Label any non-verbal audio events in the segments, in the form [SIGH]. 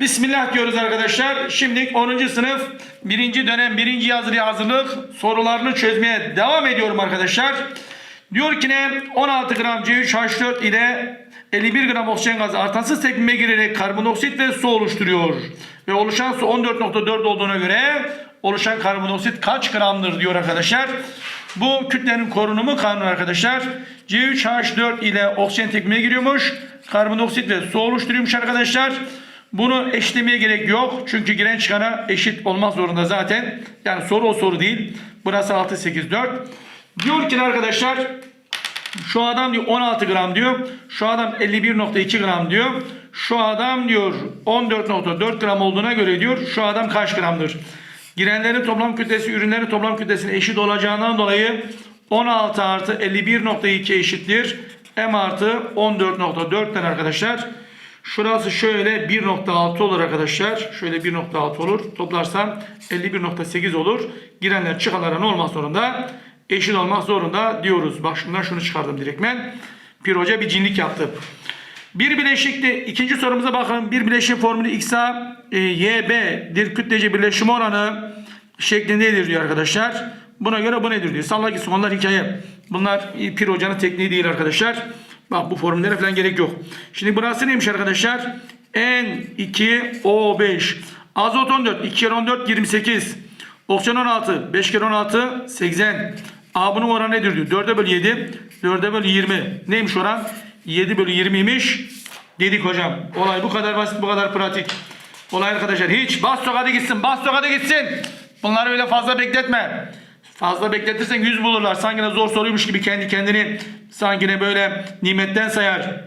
Bismillah diyoruz arkadaşlar. Şimdi 10. sınıf 1. dönem 1. yazılıya hazırlık sorularını çözmeye devam ediyorum arkadaşlar. Diyor ki ne 16 gram C3H4 ile 51 gram oksijen gazı artansız tepkime girerek karbonoksit ve su oluşturuyor. Ve oluşan su 14.4 olduğuna göre oluşan karbonoksit kaç gramdır diyor arkadaşlar. Bu kütlenin korunumu kanunu arkadaşlar. C3H4 ile oksijen tepkimeye giriyormuş. Karbonoksit ve su oluşturuyormuş arkadaşlar. Bunu eşitlemeye gerek yok. Çünkü giren çıkana eşit olmak zorunda zaten. Yani soru o soru değil. Burası 6, 8, 4. Diyor ki arkadaşlar şu adam diyor 16 gram diyor. Şu adam 51.2 gram diyor. Şu adam diyor 14.4 gram olduğuna göre diyor şu adam kaç gramdır? Girenlerin toplam kütlesi ürünlerin toplam kütlesine eşit olacağından dolayı 16 artı 51.2 eşittir. M artı 14.4'ten arkadaşlar. Şurası şöyle 1.6 olur arkadaşlar. Şöyle 1.6 olur. Toplarsam 51.8 olur. Girenler çıkanlara ne olmak zorunda? Eşit olmak zorunda diyoruz. Bak şundan şunu çıkardım direktmen. Pir Hoca bir cinlik yaptı. Bir bileşikte ikinci sorumuza bakalım. Bir bileşik formülü XA e, YB'dir kütlece birleşim oranı şeklindedir diyor arkadaşlar. Buna göre bu nedir diyor. Salla gitsin onlar hikaye. Bunlar e, Pir Hoca'nın tekniği değil arkadaşlar. Bak bu formüllere falan gerek yok. Şimdi burası neymiş arkadaşlar? N2O5 Azot 14 2 kere 14 28 Oksijen 16 5 kere 16 80 A bunun oranı nedir diyor. 4'e bölü 7 4'e bölü 20 Neymiş oran? 7 bölü 20'ymiş dedik hocam. Olay bu kadar basit bu kadar pratik. Olay arkadaşlar hiç bas tokadı gitsin bas tokadı gitsin. Bunları öyle fazla bekletme. Fazla bekletirsen yüz bulurlar. Sanki ne zor soruymuş gibi kendi kendini sanki ne böyle nimetten sayar.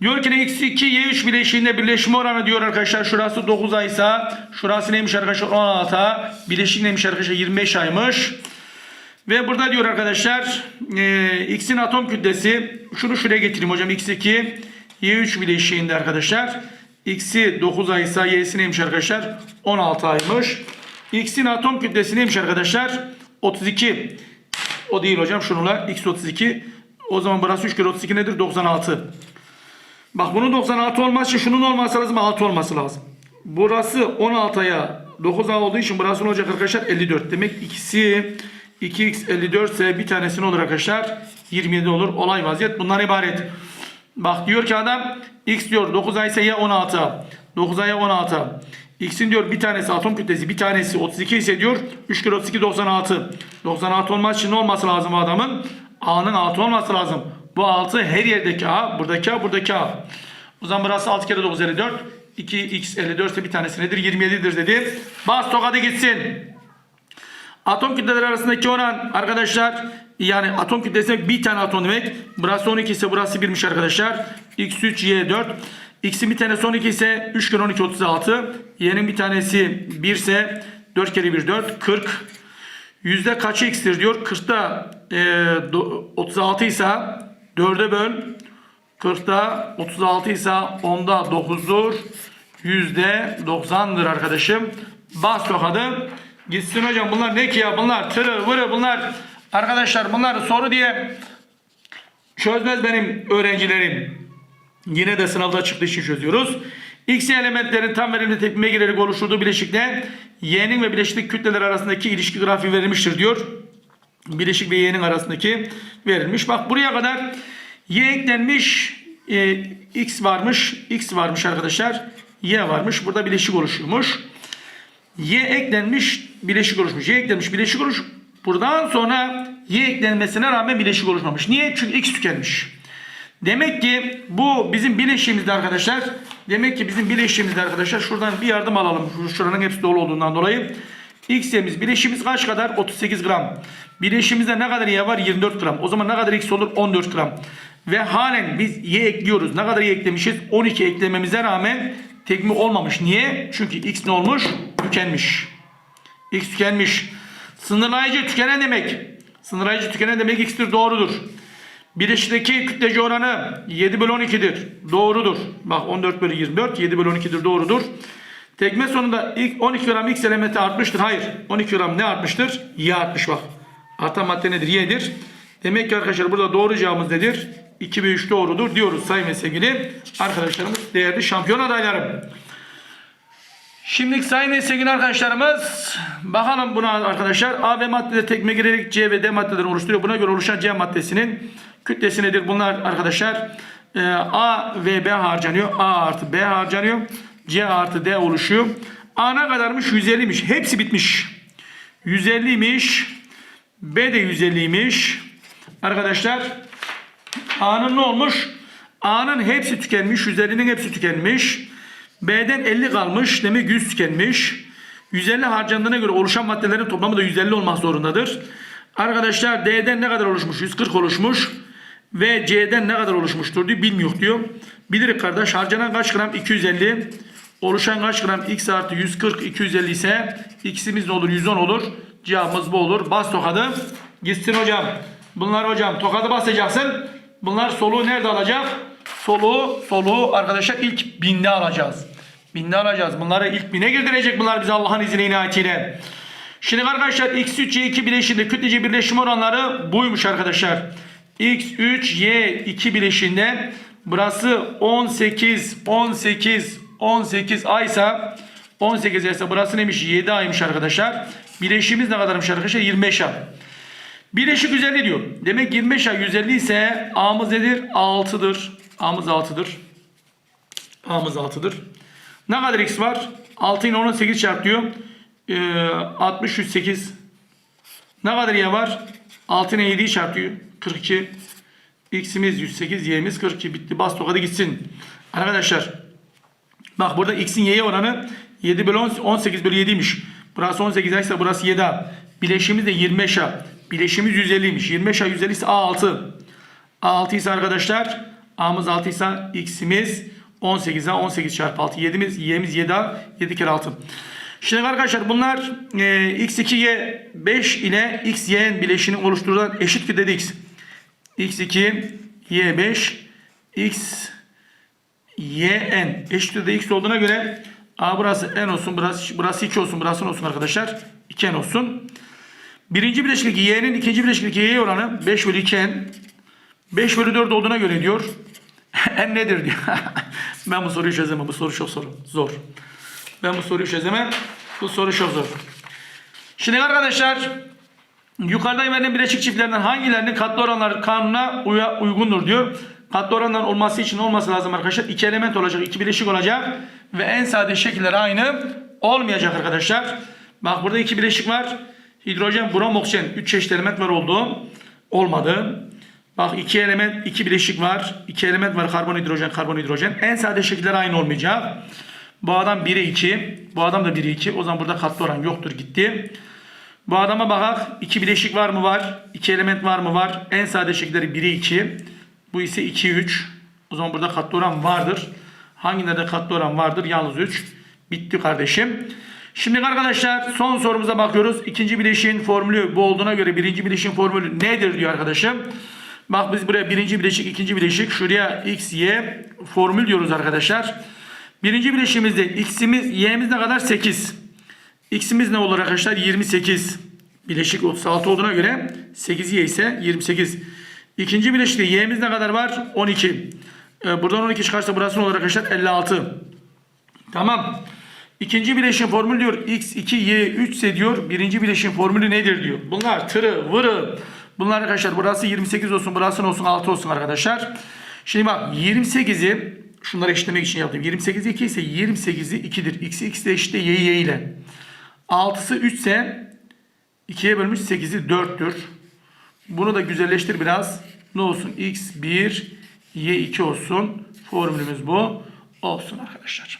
Diyor ki ne x2 y3 bileşiğinde birleşme oranı diyor arkadaşlar. Şurası 9 aysa şurası neymiş arkadaşlar 16 ay. Bileşik neymiş arkadaşlar 25 aymış. Ve burada diyor arkadaşlar e, x'in atom kütlesi şunu şuraya getireyim hocam x2 y3 bileşiğinde arkadaşlar. x'i 9 aysa y'si neymiş arkadaşlar 16 aymış. X'in atom kütlesi neymiş arkadaşlar? 32. O değil hocam şununla x 32. O zaman burası 3 kere 32 nedir? 96. Bak bunun 96 olması için şunun olması lazım 6 olması lazım. Burası 16'ya 9 A olduğu için burası ne olacak arkadaşlar? 54. Demek ikisi 2x 54 ise bir tanesi ne olur arkadaşlar? 27 olur. Olay vaziyet bundan ibaret. Bak diyor ki adam x diyor 9 ay ise ya 16. 9 aya 16. X'in diyor bir tanesi atom kütlesi bir tanesi 32 ise diyor 3 kere 32 96. 96 olması için ne olması lazım adamın? A'nın 6 olması lazım. Bu 6 her yerdeki A, buradaki A, buradaki A. O zaman burası 6 kere 9 54. 2x 54 ise bir tanesi nedir? 27'dir dedi. Bas tokadı gitsin. Atom kütleleri arasındaki oran arkadaşlar yani atom kütlesi bir tane atom demek. Burası 12 ise burası 1'miş arkadaşlar. X3 Y4. X'in bir tanesi 12 ise 3 kere 12 36. Y'nin bir tanesi 1 ise 4 kere 1 4 40. Yüzde kaçı x'tir diyor. 40'ta e, do- 36 ise 4'e böl. 40'ta 36 ise 10'da 9'dur. Yüzde 90'dır arkadaşım. Bas tokadı. Gitsin hocam bunlar ne ki ya bunlar tırı vırı bunlar. Arkadaşlar bunlar soru diye çözmez benim öğrencilerim. Yine de sınavda çıktığı için çözüyoruz. X elementlerin tam verimli tepkime girerek oluşturduğu bileşikte Y'nin ve bileşik kütleler arasındaki ilişki grafiği verilmiştir diyor. Bileşik ve Y'nin arasındaki verilmiş. Bak buraya kadar Y eklenmiş, e, X varmış, X varmış arkadaşlar. Y varmış. Burada bileşik oluşuyormuş. Y eklenmiş, bileşik oluşmuş. Y eklenmiş, bileşik oluş. Buradan sonra Y eklenmesine rağmen bileşik oluşmamış. Niye? Çünkü X tükenmiş. Demek ki bu bizim bileşiğimizde arkadaşlar. Demek ki bizim bileşiğimizde arkadaşlar. Şuradan bir yardım alalım. Şu- Şuranın hepsi dolu olduğundan dolayı. X'imiz bileşiğimiz kaç kadar? 38 gram. Bileşiğimizde ne kadar Y var? 24 gram. O zaman ne kadar X olur? 14 gram. Ve halen biz Y ekliyoruz. Ne kadar Y eklemişiz? 12 eklememize rağmen tekmi olmamış. Niye? Çünkü X ne olmuş? Tükenmiş. X tükenmiş. Sınırlayıcı tükenen demek. Sınırlayıcı tükenen demek X'tir doğrudur. Bileşikteki kütlece oranı 7 bölü 12'dir. Doğrudur. Bak 14 bölü 24 7 bölü 12'dir doğrudur. Tekme sonunda ilk 12 gram X elementi artmıştır. Hayır. 12 gram ne artmıştır? Y artmış bak. Artan madde nedir? Y'dir. Demek ki arkadaşlar burada doğru cevabımız nedir? 2 ve 3 doğrudur diyoruz sayın ve sevgili arkadaşlarımız değerli şampiyon adaylarım. Şimdi sayın sevgili arkadaşlarımız bakalım buna arkadaşlar A ve maddede tekme girerek C ve D maddelerini oluşturuyor. Buna göre oluşan C maddesinin kütlesi nedir? Bunlar arkadaşlar e, A ve B harcanıyor. A artı B harcanıyor. C artı D oluşuyor. A ne kadarmış? 150'miş. Hepsi bitmiş. 150'ymiş. B de 150'ymiş. Arkadaşlar A'nın ne olmuş? A'nın hepsi tükenmiş. 150'nin hepsi tükenmiş. B'den 50 kalmış. Demek 100 tükenmiş. 150 harcandığına göre oluşan maddelerin toplamı da 150 olmak zorundadır. Arkadaşlar D'den ne kadar oluşmuş? 140 oluşmuş. Ve C'den ne kadar oluşmuştur diyor. Bilmiyor diyor. Bilirik kardeş. Harcanan kaç gram? 250. Oluşan kaç gram? X artı 140 250 ise X'imiz ne olur? 110 olur. Cevabımız bu olur. Bas tokadı. Gitsin hocam. Bunlar hocam tokadı basacaksın. Bunlar soluğu nerede alacak? Soluğu, soluğu arkadaşlar ilk binde alacağız. Binde alacağız. Bunları ilk bine girdirecek bunlar bize Allah'ın izniyle inayetiyle. Şimdi arkadaşlar X3 Y2 bileşinde kütlece birleşim oranları buymuş arkadaşlar. X3 Y2 bileşinde burası 18 18 18 aysa 18 aysa burası neymiş? 7 aymış arkadaşlar. Bileşimiz ne kadarmış arkadaşlar? 25 ay. Bileşik 150 diyor. Demek 25 ay 150 ise A'mız nedir? 6'dır. A'mız 6'dır. A'mız 6'dır. Ne kadar X var? 6 ile 18 çarp diyor. Ee, 60 108. Ne kadar Y var? 6 ile 7'yi çarp diyor. 42. X'imiz 108, Y'miz 42. Bitti. Bas tokadı gitsin. Arkadaşlar Bak burada x'in y'ye oranı 7 bölü 10, 18 bölü 7'ymiş. Burası 18 ise burası 7 A. Bileşimiz de 25 A. Bileşimiz 150'ymiş. 25 A 150 ise A6. A6 ise arkadaşlar A'mız 6 ise x'imiz 18 A 18 çarpı 6. 7'miz y'miz 7 A 7 kere 6. Şimdi arkadaşlar bunlar e, x2 y 5 ile x y'nin bileşini oluşturulan eşit kütlede x. x2 y5 x yn eşittir de x olduğuna göre a burası n olsun burası, burası 2 olsun burası n olsun arkadaşlar 2n olsun. Birinci bileşiklik y'nin ikinci bileşiklik y'ye oranı 5 bölü 2n 5 bölü 4 olduğuna göre diyor. [LAUGHS] n nedir diyor. [LAUGHS] ben bu soruyu çözemem. Bu soru çok zor. Zor. Ben bu soruyu çözemem. Bu soru çok zor. Şimdi arkadaşlar yukarıda verilen bileşik çiftlerinden hangilerinin katlı oranlar kanuna uya- uygundur diyor. Katlı oranların olması için olması lazım arkadaşlar. İki element olacak, iki bileşik olacak ve en sade şekiller aynı olmayacak arkadaşlar. Bak burada iki bileşik var. Hidrojen, brom, oksijen. Üç çeşit element var oldu. Olmadı. Bak iki element, iki bileşik var. İki element var. Karbon, hidrojen, karbon, hidrojen. En sade şekiller aynı olmayacak. Bu adam 1'e 2. Bu adam da 1'e 2. O zaman burada katlı oran yoktur gitti. Bu adama bakak. iki bileşik var mı var? İki element var mı var? En sade şekilleri 1'e 2. Bu ise 2'ye 3. O zaman burada katlı oran vardır. Hangilerde katlı oran vardır? Yalnız 3. Bitti kardeşim. Şimdi arkadaşlar son sorumuza bakıyoruz. İkinci bileşiğin formülü bu olduğuna göre birinci bileşiğin formülü nedir diyor arkadaşım. Bak biz buraya birinci bileşik, ikinci bileşik. Şuraya x, y formül diyoruz arkadaşlar. Birinci bileşiğimizde x'imiz, y'miz ne kadar? 8. X'imiz ne olur arkadaşlar? 28. Bileşik 36 olduğuna göre 8 y ise 28. İkinci bileşikte y'miz ne kadar var? 12. Ee, buradan 12 çıkarsa burası ne olur arkadaşlar? 56. Tamam. İkinci bileşim formülü diyor x2 y3 ise diyor birinci bileşim formülü nedir diyor. Bunlar tırı vırı. Bunlar arkadaşlar burası 28 olsun burası ne olsun 6 olsun arkadaşlar. Şimdi bak 28'i şunları eşitlemek için yaptım. 28 2 ise 28'i 2'dir. X'i x de eşitle y'yi y ile. 6'sı 3 ise 2'ye bölmüş 8'i 4'tür. Bunu da güzelleştir biraz. Ne olsun? x1 y2 olsun. Formülümüz bu. Olsun arkadaşlar.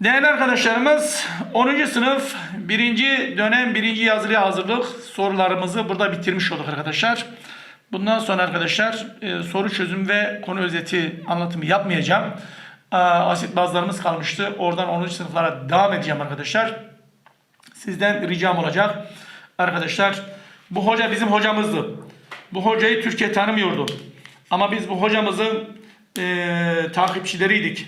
Değerli arkadaşlarımız 10. sınıf 1. dönem 1. yazılıya hazırlık sorularımızı burada bitirmiş olduk arkadaşlar. Bundan sonra arkadaşlar e, soru çözüm ve konu özeti anlatımı yapmayacağım. Aa, Asit bazlarımız kalmıştı. Oradan 10. sınıflara devam edeceğim arkadaşlar. Sizden ricam olacak. Arkadaşlar bu hoca bizim hocamızdı. Bu hocayı Türkiye tanımıyordu. Ama biz bu hocamızın e, takipçileriydik.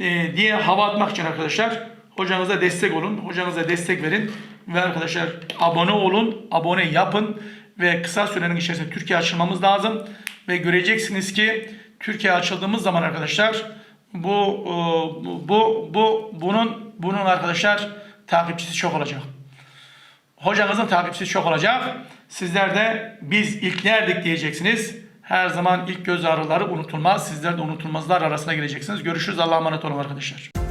E, diye hava atmak için arkadaşlar hocanıza destek olun. Hocanıza destek verin. Ve arkadaşlar abone olun. Abone yapın. Ve kısa sürenin içerisinde Türkiye açılmamız lazım. Ve göreceksiniz ki Türkiye açıldığımız zaman arkadaşlar bu e, bu bu, bu bunun bunun arkadaşlar takipçisi çok olacak. Hocanızın takipçisi çok olacak. Sizler de biz ilklerdik diyeceksiniz. Her zaman ilk göz ağrıları unutulmaz. Sizler de unutulmazlar arasına gireceksiniz. Görüşürüz. Allah'a emanet olun arkadaşlar.